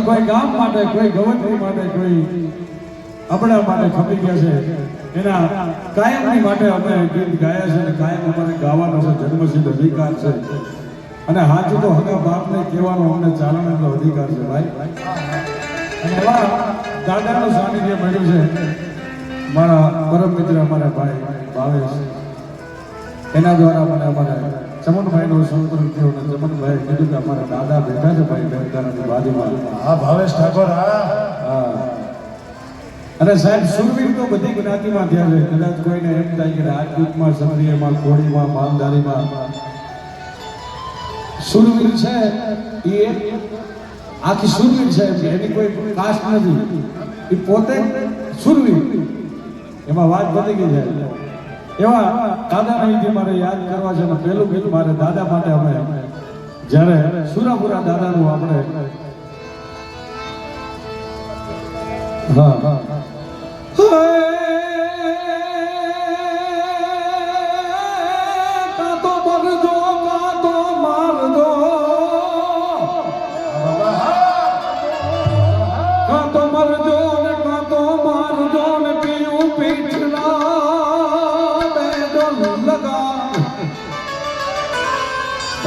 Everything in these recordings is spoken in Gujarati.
પણ કોઈ ગામ માટે, કોઈ ગવતરી માટે, કોઈ આપણા માટે ખપી ગયા છે. એના કાયમની માટે અમે ગીત ગાયા છે અને કાયમ અમારે ગાવાનો છે, જન્મસિદ્ધ અધિકાર છે. અને હાચું તો હગા બાપને કહેવાનો અમને ચાલવાનો અધિકાર છે, ભાઈ. અને એવા દાદાનું સાનિધ્ય મળ્યું છે. મારા પરમ મિત્ર અમારા ભાઈ ભાવેશ. એના દ્વારા મને અમારા ચમનભાઈનો સંપર્ક થયો અને ચમનભાઈ કીધું કે અમારા દાદા બેઠા છે ભાઈ બેનકારાની બાજુમાં. હા ભાવેશ ઠાકોર હા. અને સાહેબ સુરવીર તો બધી જ્ઞાતિમાં થયા છે. કદાચ કોઈને એમ થાય કે રાજપૂતમાં ક્ષત્રિયમાં કોળીમાં માલધારીમાં. સુરવીર છે એ એક આખી સુરવીર છે. એની કોઈ કાસ્ટ નથી. એ પોતે સુરવીર. એમાં વાત પતી ગઈ છે. એવા દાદા જે મારે યાદ કરવા છે પહેલું ગીત મારે દાદા માટે અમે જ્યારે સુરાપુરા દાદાનું આપણે હા હા.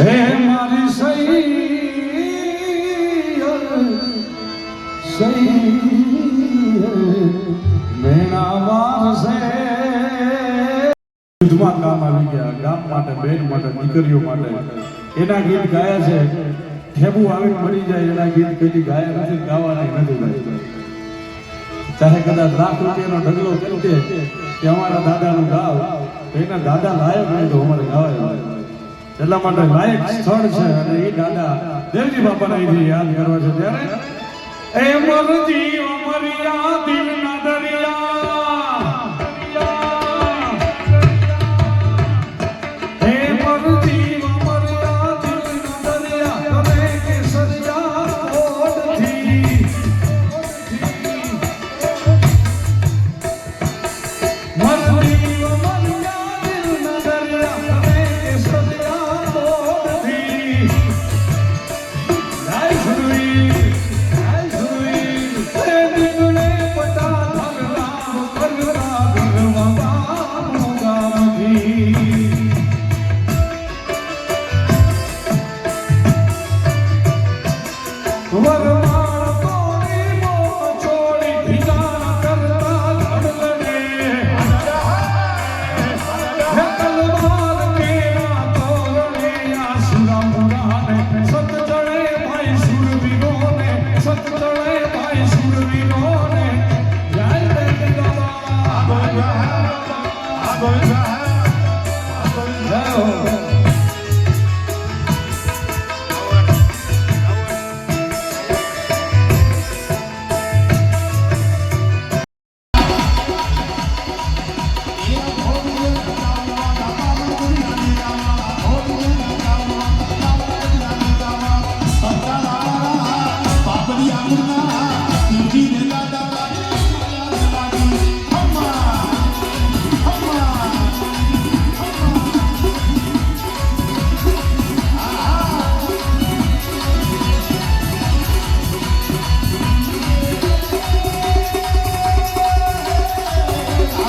હે મારી યુદ્ધમાં કામ આવી ગયા માટે, બેન માટે, દીકરીઓ માટે. એના ગીત ગાયા છે. ઠેબુ આવીને મળી જાય, એના ગીત કદી ગાયા નથી, ગાવાના નથી કદાચ લાખ રૂપિયાનો ઢગલો કરી દે કે અમારા દાદાનું ગાવ એના દાદા લાયક હોય તો અમારે ગાવાય એટલા માટે લાયક સ્થળ છે અને એ દાદા દેવજી બાપાને અહીંથી યાદ કરવા છે. ત્યારે એ મરજી અમરિયા દિલના દરિયા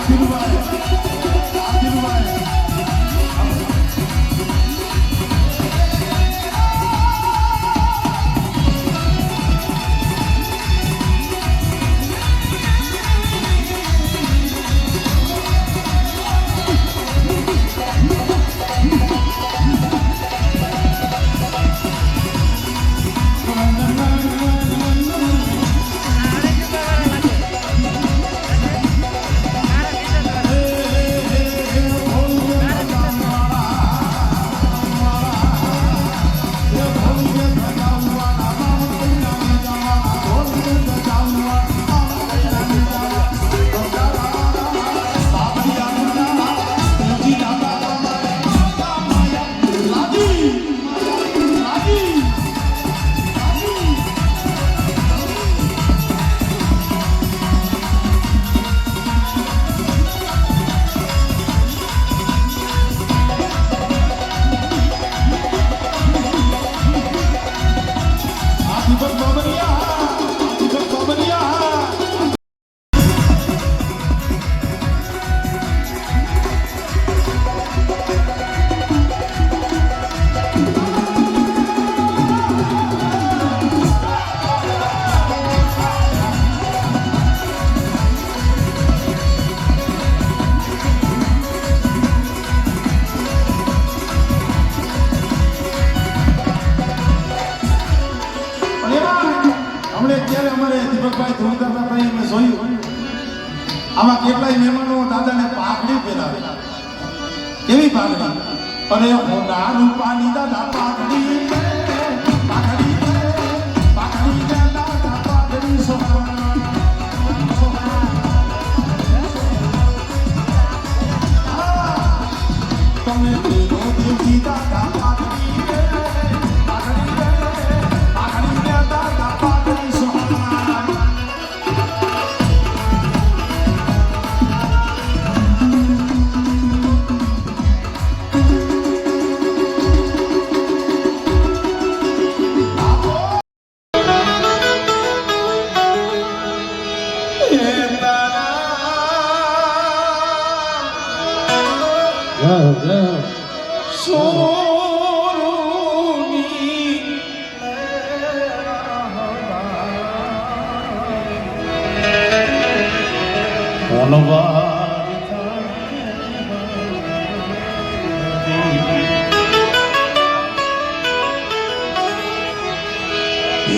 Goodbye. અરે નાનું પાણી દાદા પાઘડી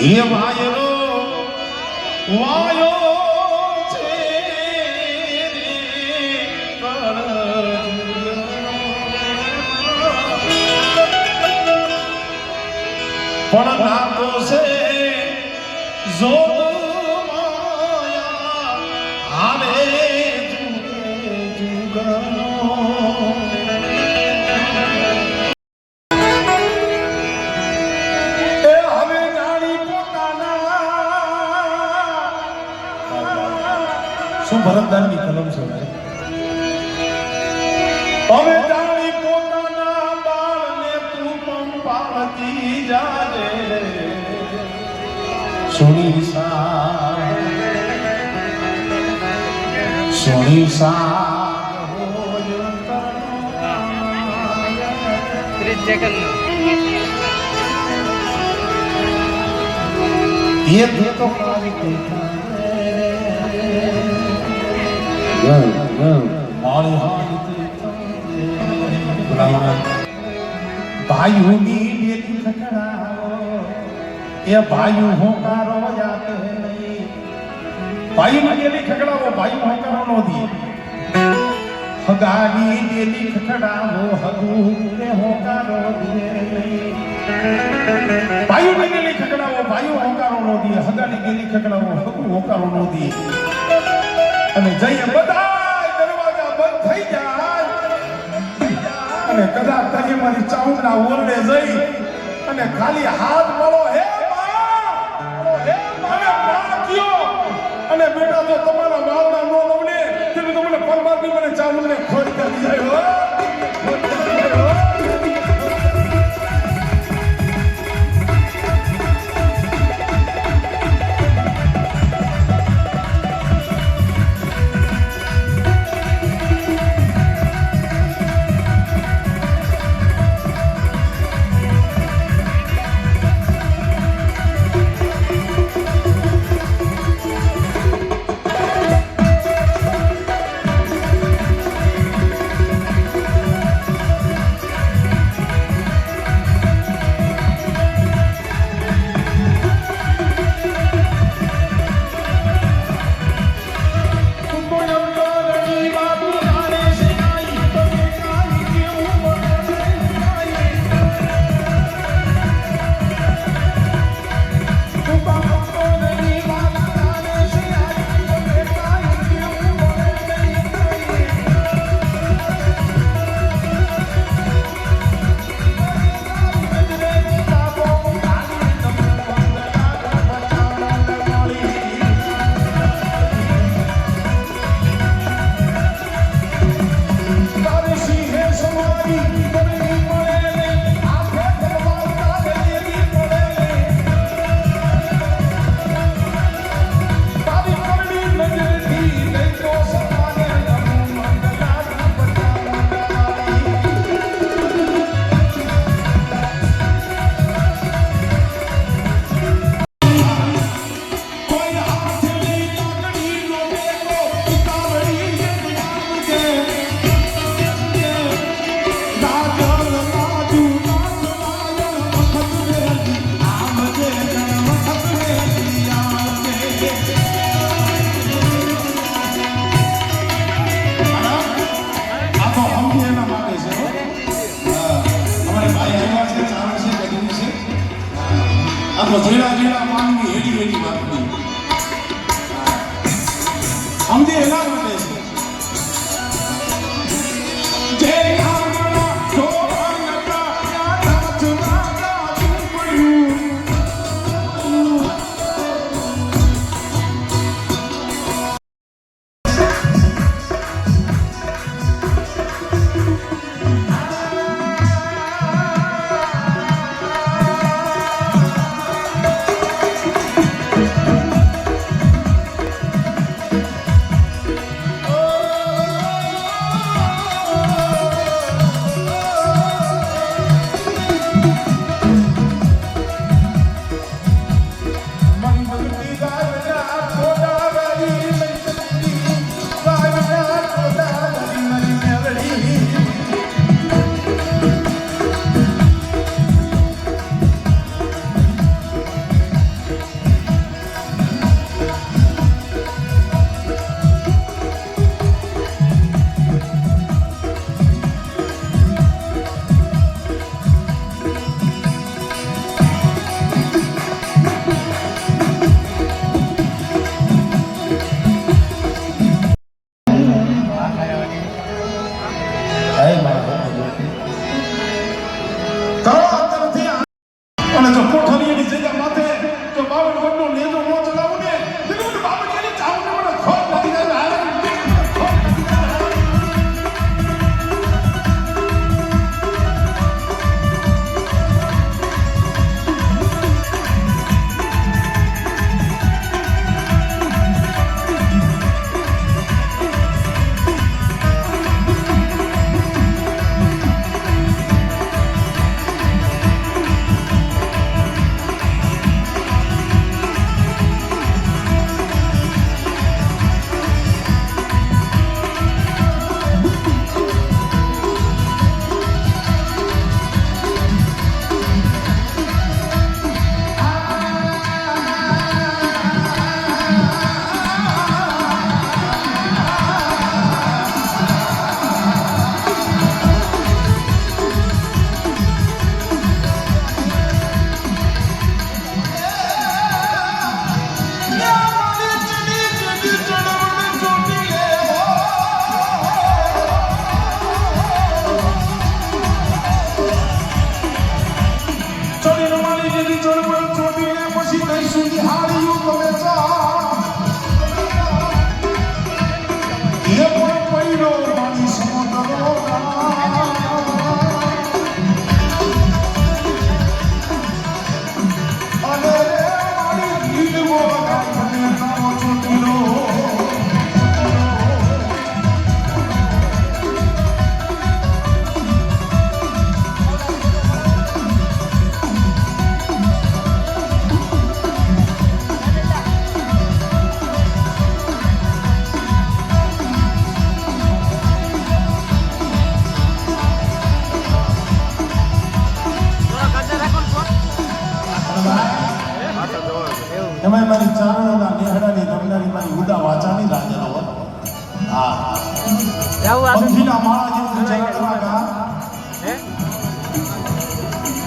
હે વાયરો વાયો. પણ નાતો છે જોગ માયા હારે ભરતદાનની કલમ છે હવે જાણી પોતાના બાળને તું પંપાવતી જાજે સોની સા સોની સા હોય ત્રીસ સેકન્ડનું ये तो काली જય ડેલી ખખડાવો એ ભાઈઓ હોકારો જાતે નહીં ભાઈઓની ડેલી ખખડાવો ભાઈઓ હોકારો નો દે હગાની ડેલી ખખડાવો હગુ એ હોકારો દે નહીં ભાઈઓની ડેલી ખખડાવો ભાઈઓ હોકારો નો દે હગાની ડેલી ખખડાવો હગુ હોકારો નો દે અને જઈએ બધા દરવાજા બંધ થઈ જાય. અને કદાચ તારી મારી ચાઉના ઓરડે જઈ અને ખાલી હાથ મળો, હે! અને બેટા, જો તમારા વાવના નો લવને તમે તમને પરમાત્મા મને ચાઉને ખોટ કરી જાય வேண்டி வேண்டி பார்க்கணும் அங்கே எல்லாரும் કરો